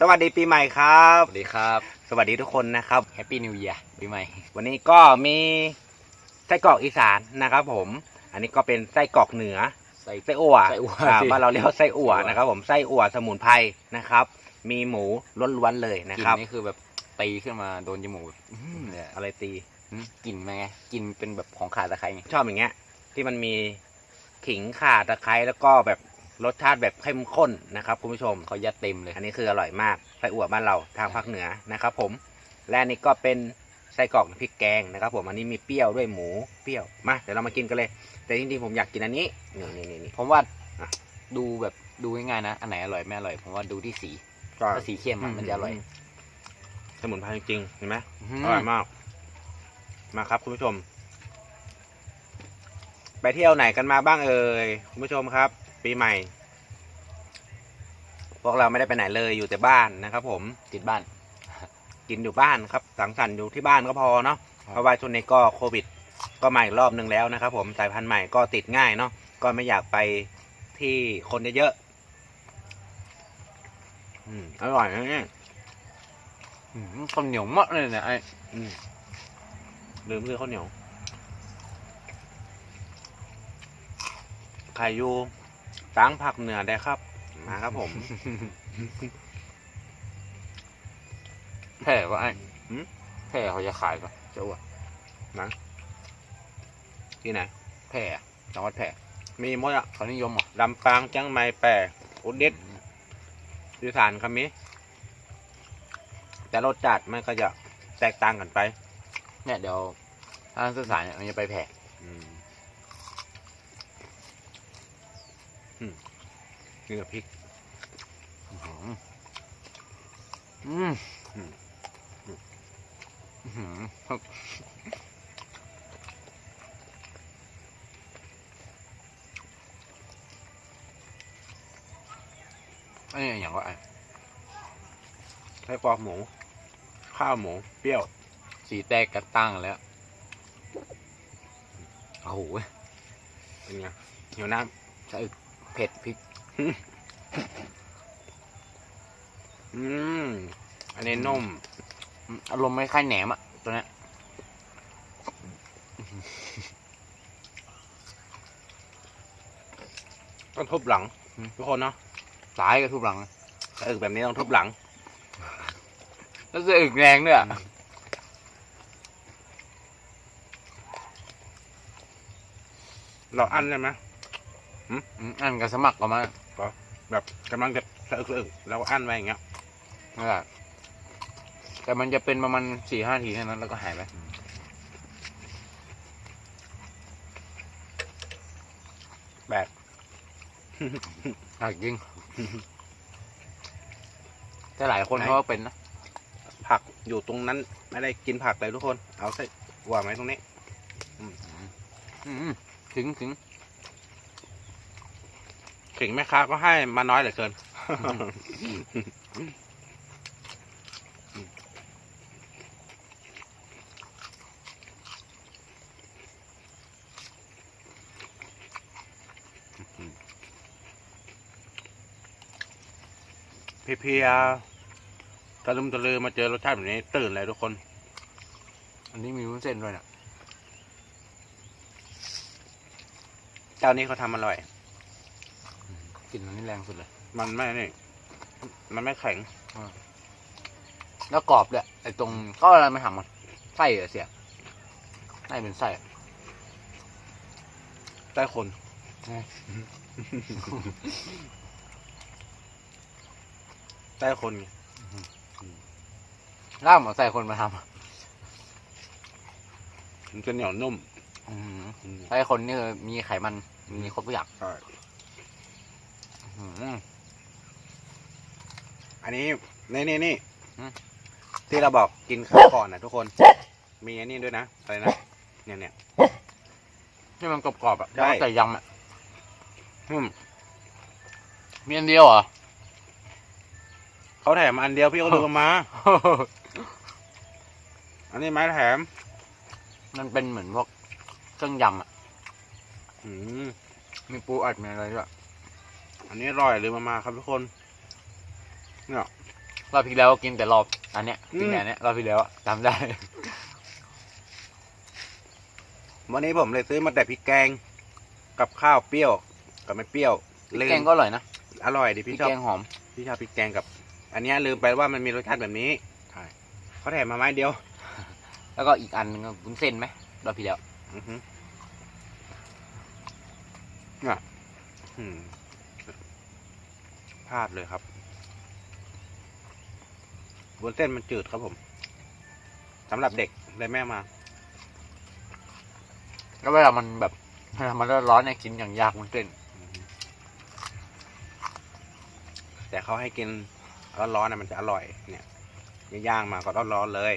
สวัสดีปีใหม่ครับ สวัสดีครับ สวัสดีทุกคนนะครับ แฮปปี้นิว e ย r ปีใหม่ วันนี้ก็มีไส้กรอกอีสานนะครับผม อันนี้ก็เป็นไส้กรอกเหนือ ใส่ ไส้อั่วไส้อั่วอ่าสิบ้านเราเรียกว่าไส้อั่วไส้อั่ว นะครับ ผม ไส้อั่วสมุนไพรนะครับ มีหมูล้วนๆเลยนะกลิ่คนรับ นี่คือแบบตีขึ้นมาโดนจมูกอื้อหือเนี่ยอะไรตีหืมกลิ่นมาไงกลิ่นเป็นแบบของขาตะไคร้ไงชอบอย่างเงี้ยที่มันมีขิงข่าตะไคร้แล้วก็แบบ รสชาติแบบเข้มข้นนะครับคุณผู้ชมเขายัดเต็มเลย อันนี้คืออร่อยมากไส้อั่วบ้านเราทางภาคเหนือนะครับผม และอันนี้ก็เป็นไส้กรอกพริกแกงนะครับ ผมอันนี้มีเปรี้ยวด้วยหมูเปรี้ยวมาเดี๋ยวเรามากินกันเลย แต่จริงๆผมอยากกินอันนี้นี่นี่นี่นี่ผมว่าอะดูแบบดูง่ายๆนะ อันไหนอร่อยไม่อร่อย ผมว่าดูที่สีก็ถ้าสีเข้มอะมันจะอร่อย สมุนไพรจริงๆเห็นไหมอื้อร่อยมาก มาครับคุณผู้ชม ไปเที่ยวไหนกันมาบ้างเอ่ยคุณผู้ชมครับ ปีใหม่ พวกเราไม่ได้ไปไหนเลยอยู่แต่บ้านนะครับผม ติดบ้าน กินอยู่บ้านครับสังสรรค์อยู่ที่บ้านก็พอเนาะครับเพราะว่าช่วงนี้ก็โควิด ก็มาอีกรอบหนึ่งแล้วนะครับผมสายพันธุ์ใหม่ก็ติดง่ายเนาะก็ไม่อยากไปที่คนเยอะๆอืมอร่อยนะเนี่ยอื้อหือข้าวเหนียวมากเลยเนี่ยไอ้อืมลืมซื้อข้าวเหนียวใคร อยู่ตั้งผักเหนือได้ครับ มาครับผมแผ่ก็ไอ้หืมแผ่เขาจะขายปะเจ้าอะที่ไหนแผ่จังหวัดแผ่มีหมดอะเขานิยมเหรอลำปางจังไม่แปรอุดรดิตถ์อีสานคำนี้แต่รสจัดมันก็จะแตกต่างกันไป เนี่ยเดี๋ยวทางสื่อสารเนี่ยมันจะไปแผ่อื มอืมนี่กับพริกอื้อหืออืมอืมอื้อหืออันนี้อย่างว่าไอ้ไส้กรอกหมู ข้าวหมู เปรี้ยว สีแตกกระตั้งแล้วโอ้โหเป็นไงเหิวน้จะอึก เผ็ดพริกำอืม อันนี้นุ่ม อารมณ์ไม่คล้ายแหนมอะตัวเนี้ยต้องทุบหลัง ทุกคนเนาะสายกับทุบหลังถ้าอึกแบบนี้ต้องทุบหลัง แล้วจะอึกแรงด้วยอะเราอั้นได้ไหม อืมอันกับสมัครก็มาแบบกำลังจะสะอึกสะอึกเราอั้นไว้อย่างเงี้ยนั่นแหละแต่มันจะเป็นประมาณสี่ห้าทีแค่นั้นแล้วก็หายไปแบบหนักจริง แต่หลายคนเขาก็เป็นนะ ผักอยู่ตรงนั้น ไม่ได้กินผักเลยทุกคน เอาใส่หัวไหมตรงนี้ อืมถึงถึง ขิงแม่ค้าก็ให้มาน้อยเหลือเกินเพลียตะลุมตะลือมาเจอรสชาติแบบนี้ ตื่นเลยทุกคน อันนี้มีวุ้นเส้นด้วยนะเจ้านี้เขาทำอร่อย กลิ่นอันนี้แรงสุดเลย มันไม่นี่ มันไม่แข็ง แล้วกรอบด้วยไอ้ตรงก็อะไรไม่ทำมันไส้เหรอเสียไส้เป็นไส้อะใต้คนใช่ใต้คนไงล่ามเอาไส้คนมาทำอะมันจะเหนียวนุ่มอืมอืมไส้คนนี่คือมีไขมันมีครบทุกอย่าง ใช่ อืมอันนี้นี่นี่นี่อืมที่เราบอกกินข้าวก่อนนะทุกคน มีอันนี้ด้วยนะอะไรนะเนี่ยเนี่ยที่มันกรอบๆอะใช่แล้วแต่ยำอะอืมมีอันเดียวเหรอเขาแถมอันเดียวพี่ก็ลืมเอามา อันนี้ไม้แถม มันเป็นเหมือนพวกเครื่องยำอะอืมมีปูอัดมีอะไรด้วย อันนี้อร่อยลืมเอามาครับทุกคน เนี่ย รอบที่แล้วกินแต่รอบอันเนี้ยกินแต่อืมอันเนี้ยรอบที่แล้วอะจำได้ วันนี้ผมเลยซื้อมาแต่พริกแกง กับข้าวเปรี้ยว กับไม่เปรี้ยวพริกลืมแกงก็อร่อยนะอร่อยดิพริพี่กชอบแกงหอม พี่ชอบพริกแกงกับ อันเนี้ยลืมไปว่ามันมีรสชาติแบบนี้ใช่ เขาแถมมาไม้เดียวแล้วก็อีกอันนึงก็วุ้นเส้นไหมรอบที่แล้ว อือฮึอะอืม พลาดเลยครับบนเส้นมันจืดครับผมสำหรับเด็กเลยแม่มาแล้วเวลามันแบบเวลามันร้อนๆเนี่ยกินอย่างยากวุ้นเส้น แต่เขาให้กินร้อนๆนะมันจะอร่อยเนี่ยย่างๆมาก็ร้อนๆเลย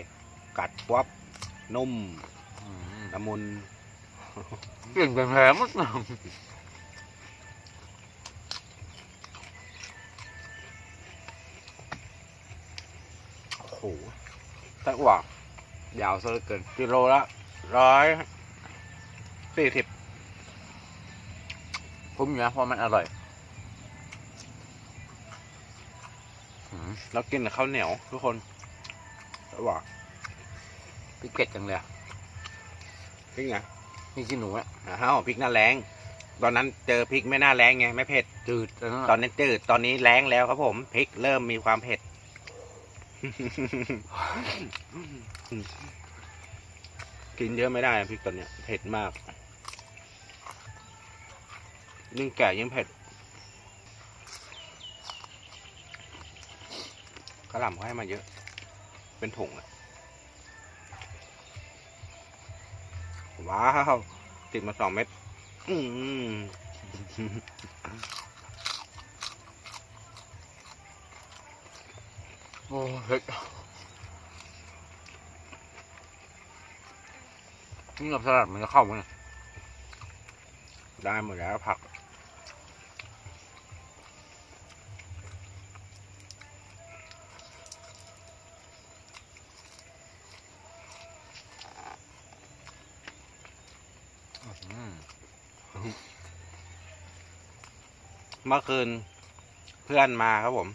กัดป๊บนุ่มอืมละมุนเปลี่ยนเป็นแผลหมดโอ้โห ไส้อั่วยาวซะเหลือเกินกิโลละร้อยสี่สิบคุ้มอยู่นะเพราะมันอร่อยอืมแล้วกินกับข้าวเหนียวทุกคนไส้อั่วพริกเผ็ดจังเลยอะพริกไงนี่ขี้หนูอะอ้าวพริกหน้าแรงตอนนั้นเจอพริกไม่น่าแรงไงไม่เผ็ดจืดแล้วตอนนี้จืดตอนนี้แรงแล้วครับผมพริกเริ่มมีความเผ็ด กินเยอะไม่ได้พริกตอนเนี้ยเผ็ดมากยิ่งแก่ยิ่งเผ็ดกระหล่ำเขาให้มาเยอะ เป็นถุงอะว้าว ติดมาสองเม็ด อืม โอ้เผ็ดนี่กับสลัดมันจะเข้ากันยได้หมดแล้วผักเมื่อคืนเพื่อนมาครับผม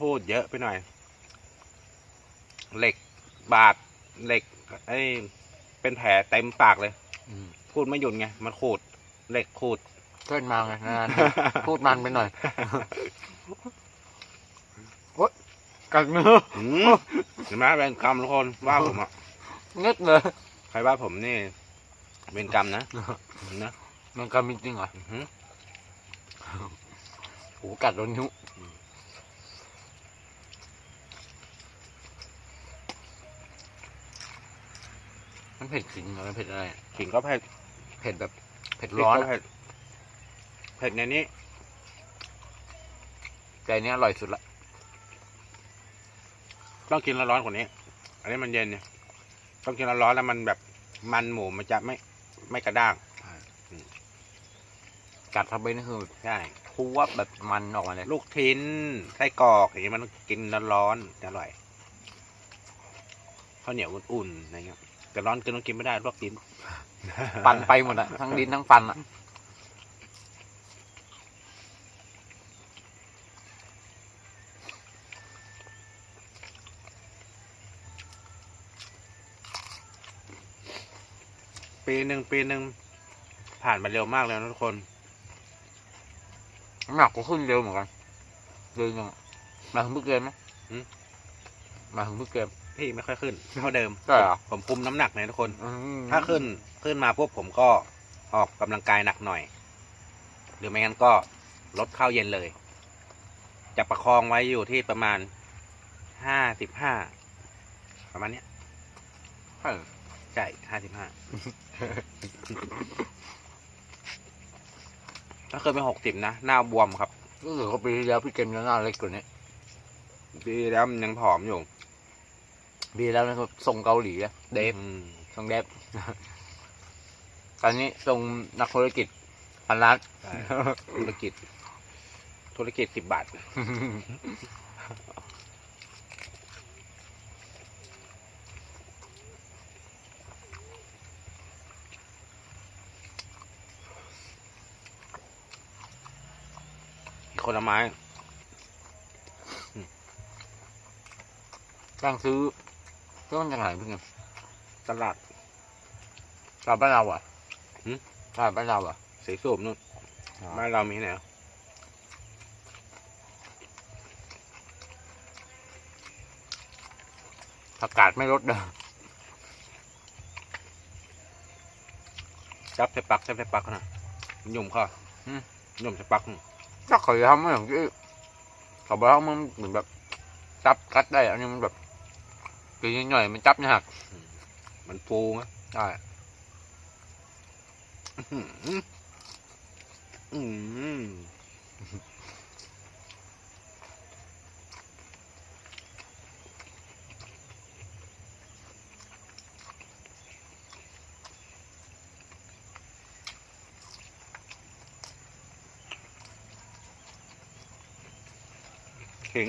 พูดเยอะไปหน่อย เหล็กบาดเหล็กไอ้เป็นแผลเต็มปากเลยอืมพูดไม่หยุดไง มันขูดเหล็กขูดเพื่อนมาไงนานๆพูดมันไปหน่อยโอ๊ยกัดเนื้ออืมเห็นไหมเป็นกรรมทุกคนว่าผมอะเงึดเลยใครว่าผมนี่เป็นกรรมนะนะมันกันจริงๆเหรออื้อหือโอ้กัดโดนนิ้ว มันเผ็ดจริงเหรอมันเผ็ดอะไรอะขิงก็เผ็ดเผ็ดแบบเผ็ดพริกร้อนก็อะเผ็ดเผ็ดในนี้ แต่อันนี้อร่อยสุดละต้องกินร้อนๆกว่านี้ อันนี้มันเย็นเนี่ย ต้องกินร้อนๆแล้วมันแบบมันหมูมันจะไม่ไม่กระด้าง กัดเข้าไปนี่คือใช่ทั่วแบบมันออกมาเลยลูกทิ้นไส้กรอกอย่างนี้มันต้องกินร้อนๆจะอร่อยข้าวเหนียวอุ่นๆอะไรเงี้ย แต่ร้อนเกินต้องกินไม่ได้ลวกกินปันไปหมดอะทั้งลิ้นทั้งฟันอะปีหนึ่งปีหนึ่งผ่านมาเร็วมากเลยนะทุกคนน้ำหนักก็ขึ้นเร็วเหมือนกันเร็วจังอะมาถึงเพิ่งเกมไหมหืมมาถึงเพิ่งเกม พี่ไม่ค่อยขึ้นเท่าเดิมใช่เหรอ ผมคุมน้ำหนักนะทุกคน อืมถ้าขึ้นขึ้นมาปุ๊บผมก็ออกกำลังกายหนักหน่อย หรือไม่งั้นก็ลดข้าวเย็นเลย จะประคองไว้อยู่ที่ประมาณห้าสิบห้าประมาณเนี้ยใช่ใช่ห้าสิบห้าถ้าเคยเป็นหกสิบนะ หน้าบวมครับ รู้สึกว่าปีที่แล้วพี่เกมยังหน้าเล็กกว่านี้ดีแล้วมันยังผอมอยู่ ปีที่แล้วนะครับส่งเกาหลีอะเดฟอืมส่งเดฟตอนนี้ส่งนักธุรกิจพันล้าน ใช่ธุรกิจ ธุรกิจสิบบาทอีกคนละไม้อืมจ้างซื้อ ซื้อมันจากไหนพี่เงินตลาดตลาดบ้านเราอะหืมตลาดบ้านเราอะสีสูบนู่นบ้านเรามีไหนวะผักกาดไม่ลดเด้อจับใส่ปักจับใส่ปักนะหยุ่มเข้อหยุ่มใส่ปักนู่นถ้าเคยทำไม่อย่างที่เขาบอกว่ามันเหมือนแบบจับกัดได้อันนี้มันแบบ กินหน่อยๆมันจับยากมันฟูนะใช่อื้อหืออืมขิง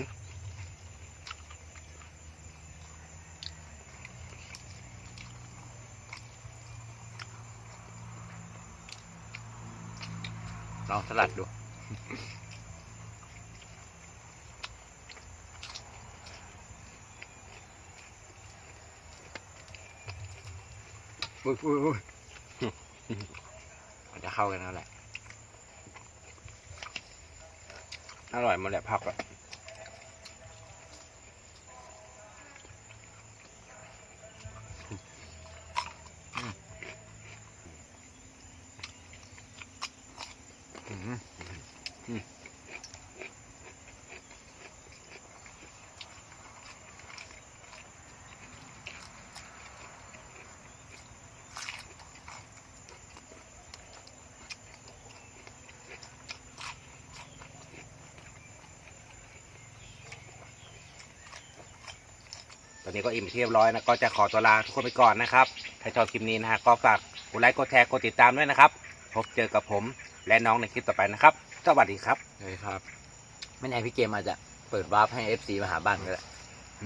ลองสลัดดู อุ้ยอุ้ยอุ้ยมันจะเข้ากันแล้วแหละ อร่อยหมดแหละผักอะ นี้ก็อิ่มที่เรียบร้อยนะก็จะขอตัวลาทุกคนไปก่อนนะครับถ้าชอบคลิปนี้นะฮะก็ฝากกดไลค์กดแชร์กดติดตามด้วยนะครับ พบเจอกับผมและน้องในคลิปต่อไปนะครับสวัสดีครับ เลยครับ ไม่แน่พี่เกมอาจจะเปิดวาร์ปให้เอฟซีมาหาบ้านก็ได้